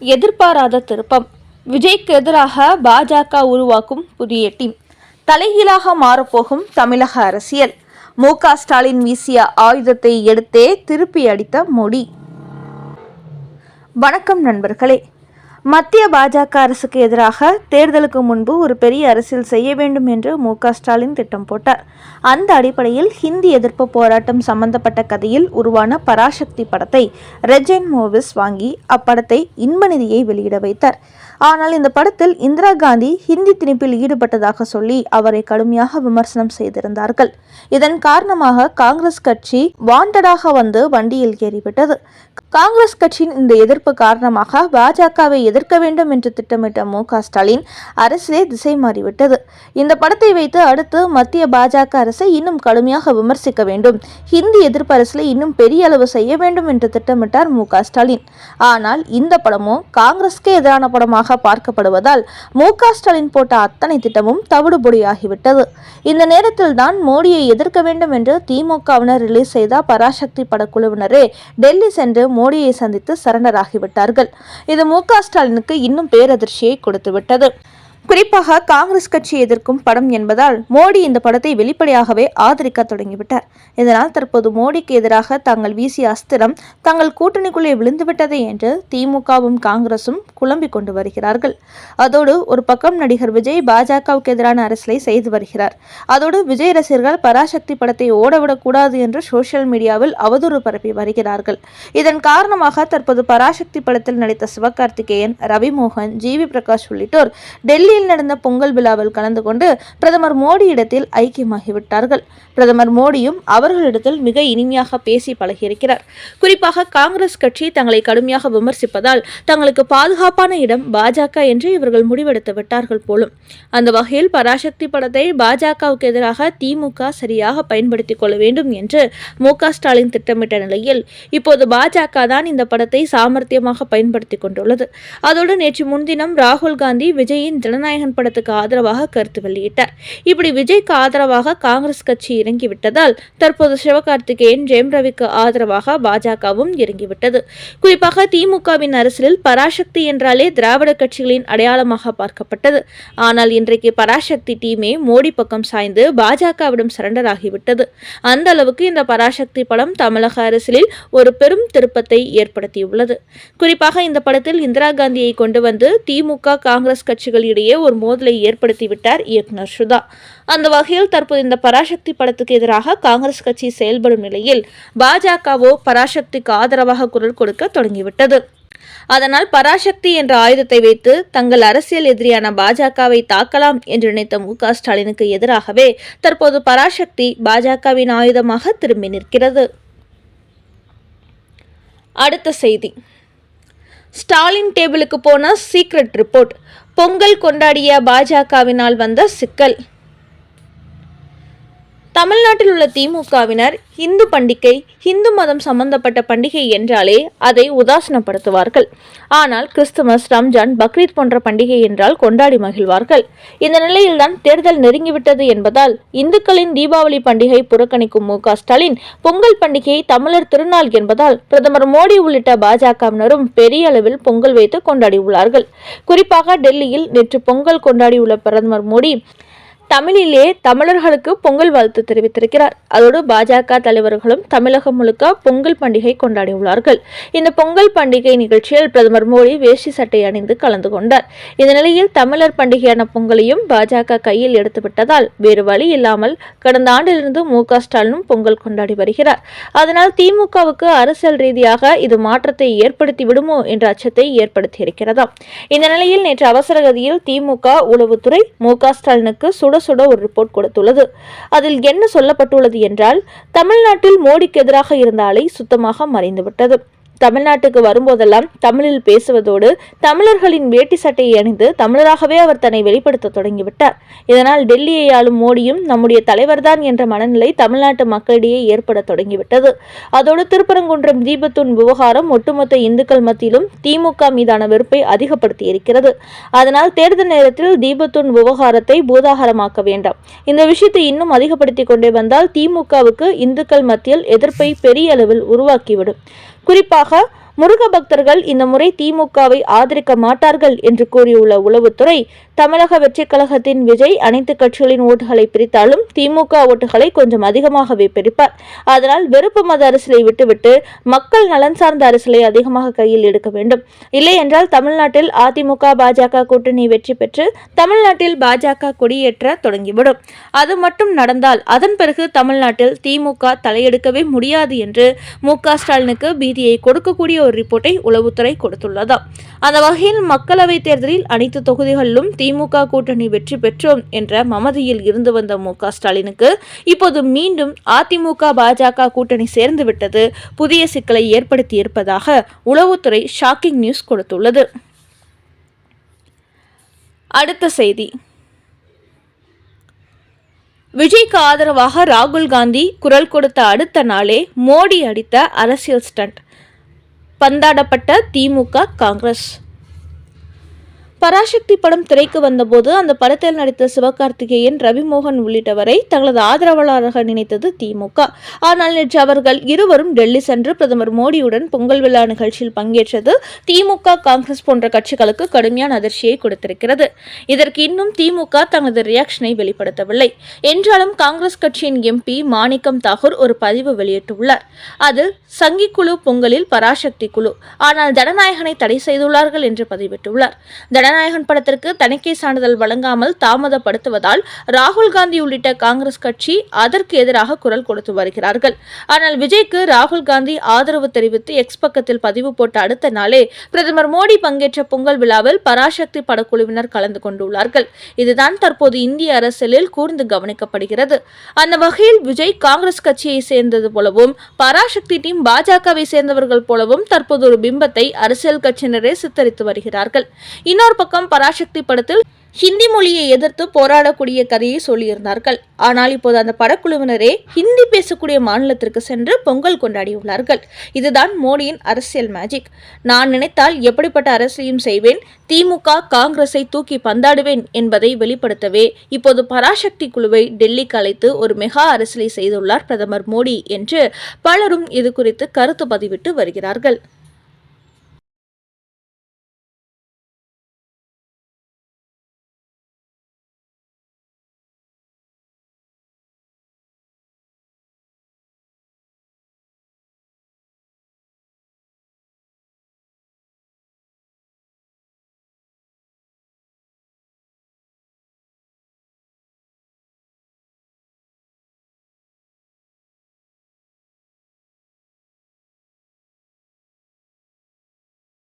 எதிர்பாராத திருப்பம். விஜய்க்கு எதிராக பாஜக உருவாக்கும் புதிய டீம். தலைகீழாக மாறப்போகும் தமிழக அரசியல். மு ஸ்டாலின் வீசிய ஆயுதத்தை எடுத்தே திருப்பி அடித்த மோடி. வணக்கம் நண்பர்களே. மத்திய பாஜக அரசுக்கு எதிராக தேர்தலுக்கு முன்பு ஒரு பெரிய அரசியல் செய்ய வேண்டும் என்று மு ஸ்டாலின் திட்டம் போட்டார். அந்த அடிப்படையில் ஹிந்தி எதிர்ப்பு போராட்டம் சம்பந்தப்பட்ட கதையில் உருவான பராசக்தி படத்தை ரெஜென் மோவிஸ் வாங்கி அப்படத்தை இன்பநிதியை வெளியிட வைத்தார். ஆனால் இந்த படத்தில் இந்திரா காந்தி ஹிந்தி திணிப்பில் ஈடுபட்டதாக சொல்லி அவரை கடுமையாக விமர்சனம் செய்திருந்தார்கள். இதன் காரணமாக காங்கிரஸ் கட்சி வாண்டடாக வந்து வண்டியில் ஏறிவிட்டது. காங்கிரஸ் கட்சியின் இந்த எதிர்ப்பு காரணமாக பாஜகவை எதிர்க்க வேண்டும் என்று திட்டமிட்ட மு க ஸ்டாலின் அரசிலே திசை மாறிவிட்டது. இந்த படத்தை வைத்து அடுத்து மத்திய பாஜக அரசை இன்னும் கடுமையாக விமர்சிக்க வேண்டும். ஹிந்தி எதிர்ப்பு அரசில் இன்னும் பெரிய அளவு செய்ய வேண்டும் என்று திட்டமிட்டார் மு க ஸ்டாலின். ஆனால் இந்த படமோ காங்கிரஸ்க்கு எதிரான படமாக பார்க்கப்படுவதால் மு க ஸ்டாலின் போட்ட அத்தனை திட்டமும் தவிடுபொடியாகிவிட்டது. இந்த நேரத்தில் தான் மோடியை எதிர்க்க வேண்டும் என்று திமுகவினர் ரிலீஸ் செய்த பராசக்தி படக்குழுவினரே டெல்லி சென்று மோடியை சந்தித்து சரணராகிவிட்டார்கள். இது மு க ஸ்டாலினுக்கு இன்னும் பேரதிர்ச்சியை கொடுத்துவிட்டது. குறிப்பாக காங்கிரஸ் கட்சி எதிர்க்கும் படம் என்பதால் மோடி இந்த படத்தை வெளிப்படையாகவே ஆதரிக்க தொடங்கிவிட்டார். இதனால் தற்போது மோடிக்கு எதிராக தாங்கள் வீசிய அஸ்திரம் தங்கள் கூட்டணிக்குள்ளே விழுந்துவிட்டது என்று திமுகவும் காங்கிரசும் குழம்பிக் கொண்டு வருகிறார்கள். அதோடு ஒரு பக்கம் நடிகர் விஜய் பாஜகவுக்கு எதிரான அரசியலை செய்து வருகிறார். அதோடு விஜய் ரசிகர்கள் பராசக்தி படத்தை ஓடவிடக்கூடாது என்று சோசியல் மீடியாவில் அவதூறு பரப்பி வருகிறார்கள். இதன் காரணமாக தற்போது பராசக்தி படத்தில் நடித்த சிவகார்த்திகேயன் ரவிமோகன் ஜி வி பிரகாஷ் உள்ளிட்டோர் டெல்லியில் நடந்த பொங்கல் விழாவில் கலந்து கொண்டு பிரதமர் மோடியிடத்தில் ஐக்கியமாகிவிட்டார்கள். பிரதமர் மோடியும் அவர்களிடத்தில் மிக இனிமையாக பேசி பழகியிருக்கிறார். குறிப்பாக காங்கிரஸ் கட்சி தங்களை கடுமையாக விமர்சிப்பதால் தங்களுக்கு பாதுகாப்பான இடம் பாஜக என்று இவர்கள் முடிவெடுத்து விட்டார்கள் போலும். அந்த வகையில் பராசக்தி படத்தை பாஜகவுக்கு எதிராக திமுக சரியாக பயன்படுத்திக் கொள்ள வேண்டும் என்று மு ஸ்டாலின் திட்டமிட்ட நிலையில் இப்போது பாஜக தான் இந்த படத்தை சாமர்த்தியமாக பயன்படுத்திக் கொண்டுள்ளது. அதோடு நேற்று முன்தினம் ராகுல் காந்தி விஜயின் கதாநாயகன் படத்துக்கு ஆதரவாக கருத்து வெளியிட்டார். இப்படி விஜய்க்கு ஆதரவாக காங்கிரஸ் கட்சி இறங்கிவிட்டதால் தற்போது சிவகார்த்திகேயன் ஜெயம் ரவிக்கு ஆதரவாக பாஜகவும் இறங்கிவிட்டது. குறிப்பாக திமுகவின் அரசியலில் பராசக்தி என்றாலே திராவிட கட்சிகளின் அடையாளமாக பார்க்கப்பட்டது. ஆனால் இன்றைக்கு பராசக்தி டீமே மோடி பக்கம் சாய்ந்து பாஜகவிடம் சரண்டர் ஆகிவிட்டது அந்த அளவுக்கு இந்த பராசக்தி படம் தமிழக அரசியலில் ஒரு பெரும் திருப்பத்தை ஏற்படுத்தியுள்ளது. குறிப்பாக இந்த படத்தில் இந்திரா காந்தியை கொண்டு வந்து திமுக காங்கிரஸ் கட்சிகள் இடையே இடையே ஒரு மோதலை ஏற்படுத்திவிட்டார் இயக்குனர் சுதா அந்த வகையில் தற்போது இந்த பராசக்தி படத்துக்கு எதிராக காங்கிரஸ் கட்சி செயல்படும் நிலையில் பாஜகவோ பராசக்திக்கு ஆதரவாக குரல் கொடுக்க தொடங்கிவிட்டது. அதனால் பராசக்தி என்ற ஆயுதத்தை வைத்து தங்கள் அரசியல் எதிரியான பாஜகவை தாக்கலாம் என்று நினைத்த மு ஸ்டாலினுக்கு எதிராகவே தற்போது பராசக்தி பாஜகவின் ஆயுதமாக திரும்பி நிற்கிறது. அடுத்த செய்தி. ஸ்டாலின் டேபிளுக்கு போன சீக்ரெட் ரிப்போர்ட். பொங்கல் கொண்டாடிய பாஜகவினால் வந்த சிக்கல். தமிழ்நாட்டில் உள்ள திமுகவினர் இந்து பண்டிகை இந்து மதம் சம்பந்தப்பட்ட பண்டிகை என்றாலே அதை உதாசனப்படுத்துவார்கள். ஆனால் கிறிஸ்துமஸ் ரம்ஜான் பக்ரீத் போன்ற பண்டிகை என்றால் கொண்டாடி மகிழ்வார்கள். இந்த நிலையில்தான் தேர்தல் நெருங்கிவிட்டது என்பதால் இந்துக்களின் தீபாவளி பண்டிகை புறக்கணிக்கும் மு ஸ்டாலின் பொங்கல் பண்டிகை தமிழர் திருநாள் என்பதால் பிரதமர் மோடி உள்ளிட்ட பாஜகவினரும் பெரிய அளவில் பொங்கல் வைத்து கொண்டாடியுள்ளார்கள் குறிப்பாக டெல்லியில் நேற்று பொங்கல் கொண்டாடியுள்ள பிரதமர் மோடி தமிழிலே தமிழர்களுக்கு பொங்கல் வாழ்த்து தெரிவித்திருக்கிறார். அதோடு பாஜக தலைவர்களும் தமிழகம் முழுக்க பொங்கல் பண்டிகை கொண்டாடியுள்ளார்கள் இந்த பொங்கல் பண்டிகை நிகழ்ச்சியில் பிரதமர் மோடி வேஷ்டி சட்டை அணிந்து கலந்து கொண்டார். இந்த நிலையில் தமிழர் பண்டிகையான பொங்கலையும் பாஜக கையில் எடுத்துவிட்டதால் வேறு வழி இல்லாமல் கடந்த ஆண்டிலிருந்து மு க ஸ்டாலினும் பொங்கல் கொண்டாடி வருகிறார். அதனால் திமுகவுக்கு அரசியல் ரீதியாக இது மாற்றத்தை ஏற்படுத்தி விடுமோ என்ற அச்சத்தை ஏற்படுத்தியிருக்கிறதாம். இந்த நிலையில் நேற்று அவசரகதியில் திமுக உளவுத்துறை மு க ஸ்டாலினுக்கு சுட சுட ஒரு ரிப்போர்ட் கொடுத்துள்ளது. அதில் என்ன சொல்லப்பட்டுள்ளது என்றால் தமிழ்நாட்டில் மோடிக்கு எதிராக இருந்த அலை சுத்தமாக மறைந்துவிட்டது. தமிழ்நாட்டுக்கு வரும்போதெல்லாம் தமிழில் பேசுவதோடு தமிழர்களின் வேட்டி சட்டையை அணிந்து தமிழராகவே அவர் தன்னை வெளிப்படுத்த தொடங்கிவிட்டார். இதனால் டெல்லியை ஆளும் மோடியும் நம்முடைய தலைவர்தான் என்ற மனநிலை தமிழ்நாட்டு மக்களிடையே ஏற்பட தொடங்கிவிட்டது. அதோடு திருப்பரங்குன்றம் தீபத்தூன் விவகாரம் ஒட்டுமொத்த இந்துக்கள் மத்தியிலும் திமுக மீதான வெறுப்பை அதிகப்படுத்தி இருக்கிறது அதனால் தேர்தல் நேரத்தில் தீபத்தூன் விவகாரத்தை பூதாகரமாக்க வேண்டாம். இந்த விஷயத்தை இன்னும் அதிகப்படுத்தி கொண்டே வந்தால் திமுகவுக்கு இந்துக்கள் மத்தியில் எதிர்ப்பை பெரிய அளவில் உருவாக்கிவிடும். குறிப்பாக முருக பக்தர்கள் இந்த முறை திமுகவை ஆதரிக்க மாட்டார்கள் என்று கூறியுள்ள உளவுத்துறை தமிழக வெற்றிக் கழகத்தின் விஜய் அனைத்து கட்சிகளின் ஓட்டுகளை பிரித்தாலும் திமுக ஓட்டுகளை கொஞ்சம் அதிகமாகவே பிரிப்பார். அதனால் வெறுப்பு மத அரசியலை விட்டுவிட்டு மக்கள் நலன் சார்ந்த அரசியலை அதிகமாக கையில் எடுக்க வேண்டும். இல்லை என்றால் தமிழ்நாட்டில் அதிமுக பாஜக கூட்டணி வெற்றி பெற்று தமிழ்நாட்டில் பாஜக கொடியேற்ற தொடங்கிவிடும். அது மட்டும் நடந்தால் அதன் பிறகு தமிழ்நாட்டில் திமுக தலையெடுக்கவே முடியாது என்று மு க ஸ்டாலினுக்கு பீதியை கொடுக்கக்கூடிய ஒரு ரிப்போர்ட்டை உளவுத்துறை கொடுத்துள்ளதாம். அந்த வகையில் மக்களவைத் தேர்தலில் அனைத்து தொகுதிகளிலும் திமுக கூட்டணி வெற்றி பெற்றோம் என்ற மமதியில் இருந்து வந்த மு ஸ்டாலினுக்கு இப்போது மீண்டும் அதிமுக பாஜக கூட்டணி சேர்ந்து விட்டது. புதிய சிக்கலை ஏற்படுத்தியிருப்பதாக உளவுத்துறை ஷாக்கிங் நியூஸ் கொடுத்துள்ளது. அடுத்த செய்தி. விஜய்க்கு ஆதரவாக ராகுல் காந்தி குரல் கொடுத்த அடுத்த நாளே மோடி அடித்த அரசியல் ஸ்டண்ட். பந்தாடப்பட்ட திமுக காங்கிரஸ். பராசக்தி படம் திரைக்கு வந்தபோது அந்த படத்தில் நடித்த சிவகார்த்திகேயன் ரவிமோகன் உள்ளிட்டவரை தங்களது ஆதரவாளராக நினைத்தது திமுக. ஆனால் நேற்று அவர்கள் இருவரும் டெல்லி சென்று பிரதமர் மோடியுடன் பொங்கல் விழா நிகழ்ச்சியில் பங்கேற்றது திமுக காங்கிரஸ் போன்ற கட்சிகளுக்கு கடுமையான அதிர்ச்சியை கொடுத்திருக்கிறது. இதற்கு இன்னும் திமுக தனது ரியாக்ஷனை வெளிப்படுத்தவில்லை. என்றாலும் காங்கிரஸ் கட்சியின் எம்பி மாணிக்கம் தாகூர் ஒரு பதிவு வெளியிட்டுள்ளார். அதில் சங்கி குழு பொங்கலில் பராசக்தி குழு ஆனால் ஜனநாயகனை தடை செய்துள்ளார்கள் என்று பதிவிட்டுள்ளார். ஜனநாயகன் படத்திற்கு தணிக்கை சான்றிதழ் வழங்காமல் தாமதப்படுத்துவதால் ராகுல் காந்தி உள்ளிட்ட காங்கிரஸ் கட்சி அதற்கு எதிராக குரல் கொடுத்து வருகிறார்கள். ஆனால் விஜய்க்கு ராகுல் காந்தி ஆதரவு தெரிவித்து எக்ஸ் பக்கத்தில் பதிவு போட்ட அடுத்த நாளே பிரதமர் மோடி பங்கேற்ற பொங்கல் விழாவில் பராசக்தி படக்குழுவினர் கலந்து கொண்டுள்ளார்கள். இதுதான் தற்போது இந்திய அரசியலில் கூர்ந்து கவனிக்கப்படுகிறது. அந்த வகையில் விஜய் காங்கிரஸ் கட்சியை சேர்ந்தது போலவும் பராசக்தி டீம் பாஜகவை சேர்ந்தவர்கள் போலவும் தற்போது ஒரு பிம்பத்தை அரசியல் கட்சியினரே சித்தரித்து வருகிறார்கள். இன்னொரு பக்கம் பராசக்தி படத்தில் ஹிந்தி மொழியை எதிர்த்து போராடக்கூடிய கதையை சொல்லியிருந்தார்கள். ஆனால் இப்போது அந்த படக்குழுவினரே ஹிந்தி பேசக்கூடிய மாநிலத்திற்கு சென்று பொங்கல் கொண்டாடியுள்ளார்கள். இதுதான் மோடியின் அரசியல் மேஜிக் நான் நினைத்தால் எப்படிப்பட்ட அரசியலையும் செய்வேன் திமுக காங்கிரஸை தூக்கி பந்தாடுவேன் என்பதை வெளிப்படுத்தவே இப்போது பராசக்தி குழுவை டெல்லிக்கு அழைத்து ஒரு மெகா அரசியலை செய்துள்ளார் பிரதமர் மோடி என்று பலரும் இது குறித்து கருத்து பதிவிட்டு வருகிறார்கள்.